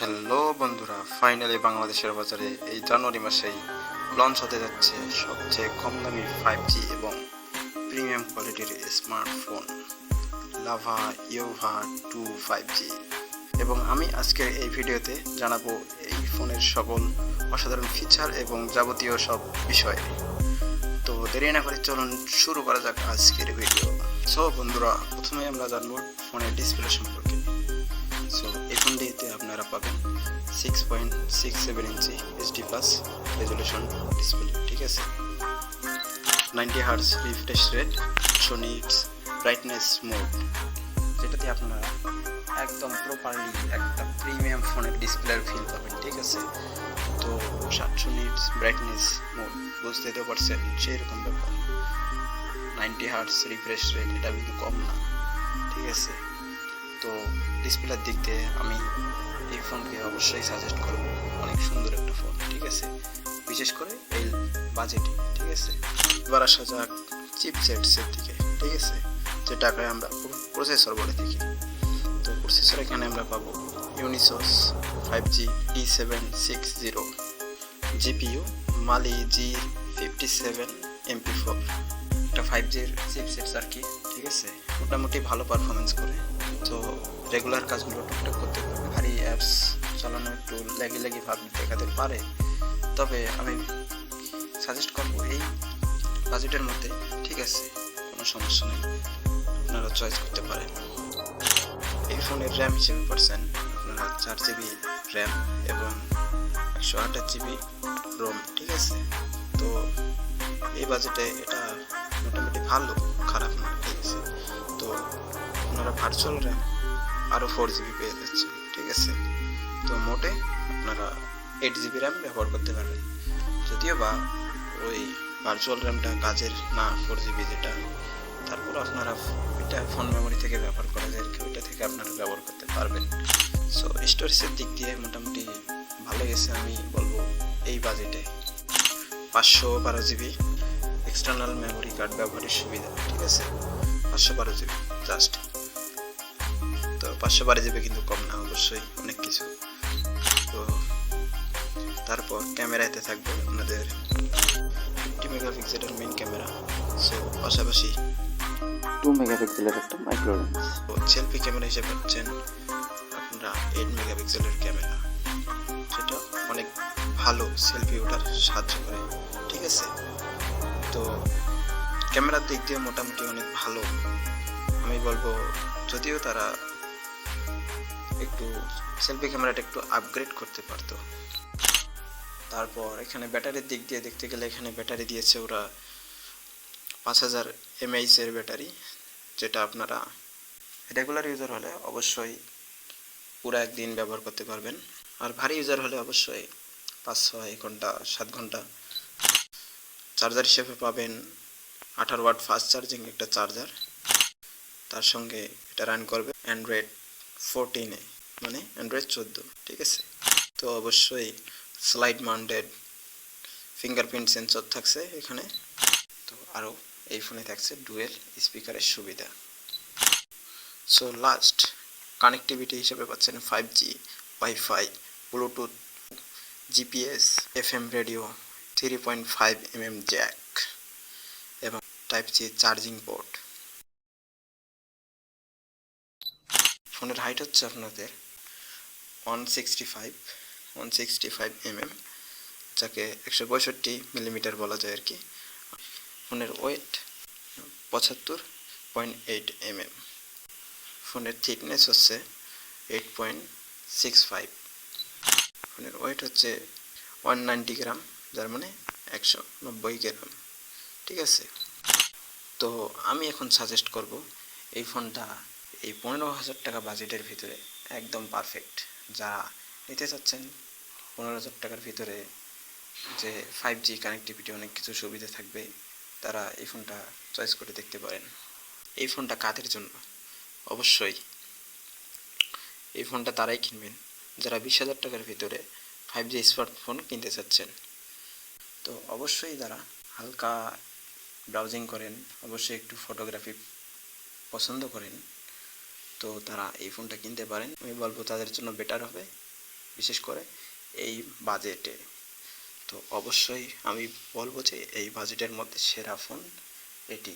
Hello বন্ধুরা finally বাংলাদেশের বাজারে এই জানুয়ারি মাসেই লঞ্চ হতে যাচ্ছে সবচেয়ে কম দামি ফাইভ জি এবং প্রিমিয়াম কোয়ালিটির smartphone Lava Yuva two five G এবং আমি আজকের এই ভিডিওতে জানাব এই ফোনের সকল অসাধারণ ফিচার এবং যাবতীয় সব বিষয়। তো দেরি না করে চলুন শুরু করা যাক আজকের ভিডিও সো বন্ধুরা, প্রথমে আমরা জানব ফোনের ডিসপ্লে সম্পর্কে। So six point six seven inch HD plus resolution display ঠিক আছে? নাইনটি হার্স রিফ্রেশ রেট সোনিটস ব্রাইটনেস মোড যেটাতে আপনারা একদম প্রপারলি একটা প্রিমিয়াম ফোনের ডিসপ্লের ফিল পাবেন, ঠিক আছে? তো সাতশো নিটস ব্রাইটনেস মোড বুঝতে তো পারছেন? সেরকম ব্যাপার। নাইনটি হার্স রিফ্রেশ রেট এটা কিন্তু কম না, ঠিক আছে? তো ডিসপ্লের দিক দিয়ে আমি এই ফোনকে অবশ্যই সাজেস্ট করব। অনেক সুন্দর একটা ফোন ঠিক আছে? বিশেষ করে এই বাজেটে ঠিক আছে? এবার আসা যাক চিপসেটসের দিকে, ঠিক আছে? যে টাকায় আমরা প্রসেসর বলে থাকি। তো প্রসেসর এখানে আমরা পাবো Unisoc five G D seven six zero GPU Mali G fifty seven MP four একটা ফাইভ জির চিপসেটস আর কি, ঠিক আছে? মোটামুটি ভালো পারফরমেন্স করে। রেগুলার কাজগুলো টুকটাক করতে পারবে ভারী অ্যাপস চালানো একটু লেগে লেগে ভাব দেখাতে পারে। তবে আমি সাজেস্ট করব এই বাজেটের মধ্যে, ঠিক আছে, কোনো সমস্যা নেই। আপনারা চয়েস করতে পারেন। এই ফোনের র্যাম হিসেবে পাচ্ছেন আপনারা চার জিবি র্যাম এবং একশো আঠাশ জিবি রোম ঠিক আছে? তো এই বাজেটে এটা মোটামুটি ভালো, খারাপ না, ঠিক আছে? তো আপনারা ভার্চুয়াল র্যাম আরও ফোর জিবি পেয়ে যাচ্ছেন ঠিক আছে? তো মোটে আপনারা এইট জিবি র্যাম ব্যবহার করতে পারবেন। যদিও বা ওই ভার্চুয়াল র্যামটা কাজের না ফোর জিবি যেটা, তারপর আপনারা এটা ফোন মেমোরি থেকে ব্যবহার করা যায়, আর কি, ওইটা থেকে আপনারা ব্যবহার করতে পারবেন। সো স্টোরেজের দিক দিয়ে মোটামুটি ভালো গেছে, আমি বলব এই বাজেটে পাঁচশো বারো জিবি এক্সটার্নাল মেমোরি কার্ড ব্যবহারের সুবিধা, ঠিক আছে? পাঁচশো বারো জিবি জাস্ট পাঁচশো বারো যাবে কিন্তু কম না অবশ্যই অনেক কিছু। তো তারপর ক্যামেরাতে থাকবে আপনাদের ফিফটি মেগাপিক্সেলের মেন ক্যামেরা সো পাশাপাশি টু মেগাপিক্সেলের একটা মাইক্রো লেন্স সেলফি ক্যামেরা হিসেবে পাচ্ছেন আপনারা এইট মেগাপিক্সেলের ক্যামেরা সেটা অনেক ভালো সেলফি ওঠার সাহায্য করে ঠিক আছে? তো ক্যামেরার দিক দিয়ে মোটামুটি অনেক ভালো। আমি বলব যদিও তারা একটু সেলফি ক্যামেরাটা একটু আপগ্রেড করতে পারতো। তারপর এখানে ব্যাটারির দিক দিয়ে দেখতে গেলে এখানে ব্যাটারি দিয়েছে ওরা পাঁচ হাজার এমএইচ এর ব্যাটারি যেটা আপনারা রেগুলার ইউজার হলে অবশ্যই পুরো একদিন ব্যবহার করতে পারবেন। আর ভারী ইউজার হলে অবশ্যই পাঁচ ছয় ঘণ্টা, সাত ঘণ্টা চার্জার হিসেবে পাবেন। আঠারো ওয়াট ফাস্ট চার্জিং একটা চার্জার তার সঙ্গে এটা রান করবে। অ্যান্ড্রয়েড ফোরটিনে মানে অ্যান্ড্রয়েড চোদ্দ, ঠিক আছে? তো অবশ্যই স্লাইড মাউন্টেড ফিঙ্গারপ্রিন্ট সেন্সর থাকছে এখানে। তো আরও এই ফোনে থাকছে ডুয়েল স্পিকারের সুবিধা। সো লাস্ট কানেক্টিভিটি হিসেবে পাচ্ছেন five G wifi Bluetooth GPS F M radio three point five M M jack এবং টাইপ সি চার্জিং পোর্ট ফোনের হাইট হচ্ছে আপনাদের one sixty five one sixty five M M যাকে একশো পঁয়ষট্টি মিলিমিটার বলা যায় আর কি। ফোনের ওয়েট পঁচাত্তর পয়েন্ট এইট এম এম ফোনের থিকনেস হচ্ছে এইট পয়েন্ট সিক্স ফাইভ ফোনের ওয়েট হচ্ছে ওয়ান নাইনটি গ্রাম যার মানে একশো নব্বই গ্রাম ঠিক আছে? তো আমি এখন সাজেস্ট করব এই ফোনটা এই পনেরো হাজার টাকা বাজেটের ভিতরে একদম পারফেক্ট যারা নিতে চাচ্ছেন, পনেরো হাজার টাকার ভিতরে যে ফাইভ জি কানেক্টিভিটি অনেক কিছু সুবিধা থাকবে, তারা এই ফোনটা চয়েস করে দেখতে পারেন। এই ফোনটা কাদের জন্য? অবশ্যই এই ফোনটা তারাই কিনবেন। যারা বিশ হাজার টাকার ভিতরে ফাইভ জি স্মার্টফোন কিনতে চাচ্ছেন, তো অবশ্যই যারা হালকা ব্রাউজিং করেন, অবশ্যই একটু ফটোগ্রাফি পছন্দ করেন। তো তারা এই ফোনটা কিনতে পারেন। আমি বলব তাদের জন্য বেটার হবে, বিশেষ করে এই বাজেটে তো অবশ্যই আমি বলব যে এই বাজেটের মধ্যে সেরা ফোন এটি।